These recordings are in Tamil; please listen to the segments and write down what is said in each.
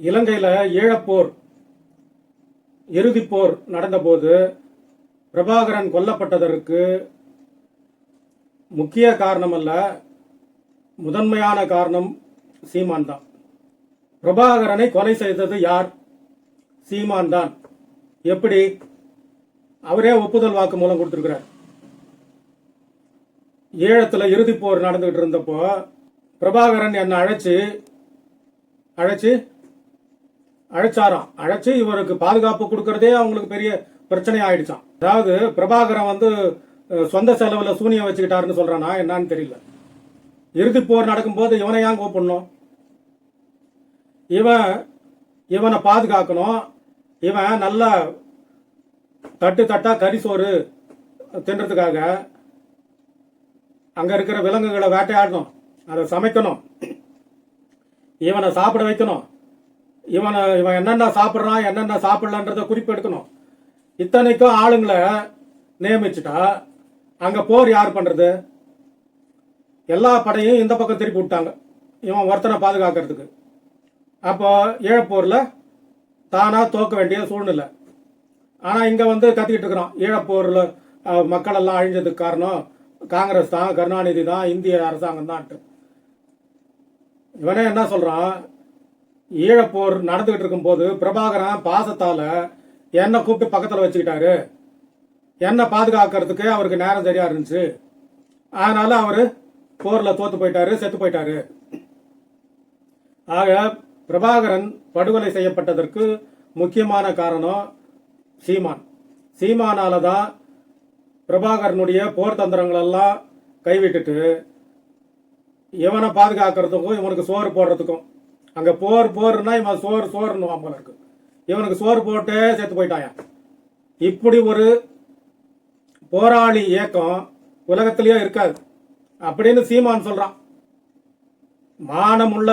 இலங்கையில் ஈழப்போர் இறுதிப்போர் நடந்தபோது பிரபாகரன் கொல்லப்பட்டதற்கு முக்கிய காரணம் அல்ல முதன்மையான காரணம் சீமான் தான் பிரபாகரனை கொலை செய்தது யார்? சீமான் தான் எப்படி? அவரே ஒப்புதல் வாக்கு மூலம் கொடுத்துருக்கிறார். ஈழத்தில் இறுதிப்போர் நடந்துகிட்டு இருந்தப்போ பிரபாகரன் என்னை அழைச்சி அழைச்சு அழைச்சாராம். அழைச்சு இவருக்கு பாதுகாப்பு கொடுக்கறதே அவங்களுக்கு பெரிய பிரச்சனை ஆயிடுச்சான் அதாவது பிரபாகரன் வந்து சொந்த செலவுல சூனியம் வச்சுக்கிட்டாருன்னு சொல்றானா என்னன்னு தெரியல. இறுதி போர் நடக்கும்போது இவனை ஏன் கூப்பிடணும்? இவன் இவனை பாதுகாக்கணும். இவன் நல்ல தட்டு தட்டா கறி சோறு தின்றதுக்காக அங்க இருக்கிற விலங்குகளை வேட்டையாடணும். அதை சமைக்கணும். இவனை சாப்பிட வைக்கணும். இவனை இவன் என்னென்ன சாப்பிட்றான் என்னென்ன சாப்பிடலன்றத குறிப்பெடுக்கணும். இத்தனைக்கும் ஆளுங்களை நியமிச்சுட்டா அங்கே போர் யார் பண்ணுறது எல்லா படையும் இந்த பக்கம் திருப்பி விட்டாங்க. இவன் ஒருத்தனை பாதுகாக்கிறதுக்கு. அப்போ ஈழப்போரில் தானாக தோக்க வேண்டிய சூழ்நிலை. ஆனால் இங்கே வந்து கத்திக்கிட்டு இருக்கிறான். ஈழப்போரில் மக்கள் எல்லாம் அழிஞ்சதுக்கு காரணம் காங்கிரஸ் தான் கருணாநிதி தான் இந்திய அரசாங்கம் தான் இவனே என்ன சொல்கிறான் ஈழப்போர் நடந்துகிட்டு இருக்கும்போது பிரபாகரன் பாசத்தால என்னை கூப்பிட்டு பக்கத்துல வச்சுக்கிட்டாரு. என்னை பாதுகாக்கிறதுக்கு அவருக்கு நேரம் சரியா இருந்துச்சு. அதனால அவரு போர்ல தோத்து போயிட்டாரு செத்து போயிட்டாரு. ஆக பிரபாகரன் படுகொலை செய்யப்பட்டதற்கு முக்கியமான காரணம் சீமான். சீமானால தான் பிரபாகரனுடைய போர் தந்திரங்கள் எல்லாம் கைவிட்டுட்டு இவனை பாதுகாக்கிறதுக்கும் இவனுக்கு சோறு போடுறதுக்கும் அங்கே போர் போர்னா இவன் சோறு சோறுன்னு போல இருக்கு. இவனுக்கு சோறு போட்டு சேர்த்து போயிட்டான். இப்படி ஒரு போராளி இயக்கம் உலகத்திலேயே இருக்காது. அப்படின்னு சீமான் சொல்கிறான் மானமுள்ள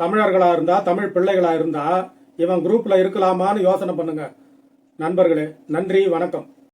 தமிழர்களாக இருந்தால் தமிழ் பிள்ளைகளாக இருந்தால் இவன் குரூப்பில் இருக்கலாமான்னு யோசனை பண்ணுங்க. நண்பர்களே நன்றி வணக்கம்.